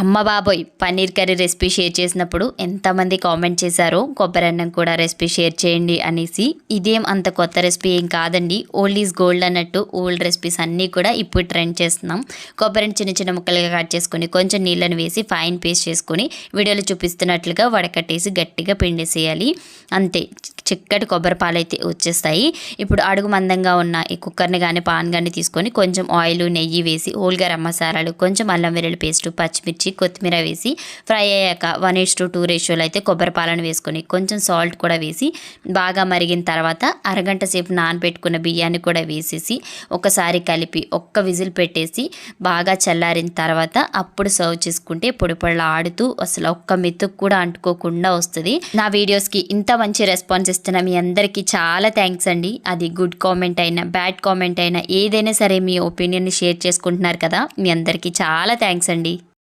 అమ్మ బాబోయ్ paneer curry recipe share చేసినప్పుడు ఎంతమంది కామెంట్ చేశారో కొబ్బరి అన్నం కూడా రెసిపీ షేర్ చేయండి అనేసి. ఇదేం అంత కొత్త రెసిపీ ఏం కాదండి. ఓల్డ్ ఈజ్ గోల్డ్ అన్నట్టు ఓల్డ్ రెసిపీస్ అన్నీ కూడా ఇప్పుడు ట్రెండ్ చేస్తున్నాం. కొబ్బరిని చిన్న చిన్న ముక్కలుగా కట్ చేసుకొని కొంచెం నీళ్ళని వేసి ఫైన్ పేస్ట్ చేసుకొని వీడియోలో చూపిస్తున్నట్లుగా వడకట్టేసి గట్టిగా పిండేసేయాలి. అంతే చిక్కటి కొబ్బరి పాలు అయితే వచ్చేస్తాయి. ఇప్పుడు అడుగు మందంగా ఉన్న ఈ కుక్కర్ని కానీ పాన్ కానీ తీసుకొని కొంచెం ఆయిల్ నెయ్యి వేసి హోల్ గరం కొంచెం అల్లం వెల్లుల్లి పేస్ట్ పచ్చిమిర్చి కొత్తిమీర వేసి ఫ్రై అయ్యాక వన్ ఇస్ టు టూ రేషియోలో అయితే కొబ్బరి పాలను వేసుకొని కొంచెం సాల్ట్ కూడా వేసి బాగా మరిగిన తర్వాత అరగంట సేపు నానబెట్టుకున్న బియ్యాన్ని కూడా వేసేసి ఒకసారి కలిపి ఒక్క విజిల్ పెట్టేసి బాగా చల్లారిన తర్వాత అప్పుడు సర్వ్ చేసుకుంటే పొడిపొడిలా ఆడుతూ అసలు ఒక్క మెతుకు కూడా అంటుకోకుండా వస్తుంది. నా వీడియోస్కి ఇంత మంచి రెస్పాన్స్ ఇస్తున్న మీ అందరికీ చాలా థ్యాంక్స్ అండి. అది గుడ్ కామెంట్ అయినా బ్యాడ్ కామెంట్ అయినా ఏదైనా సరే మీ ఒపీనియన్ని షేర్ చేసుకుంటున్నారు కదా మీ అందరికీ చాలా థ్యాంక్స్ అండి.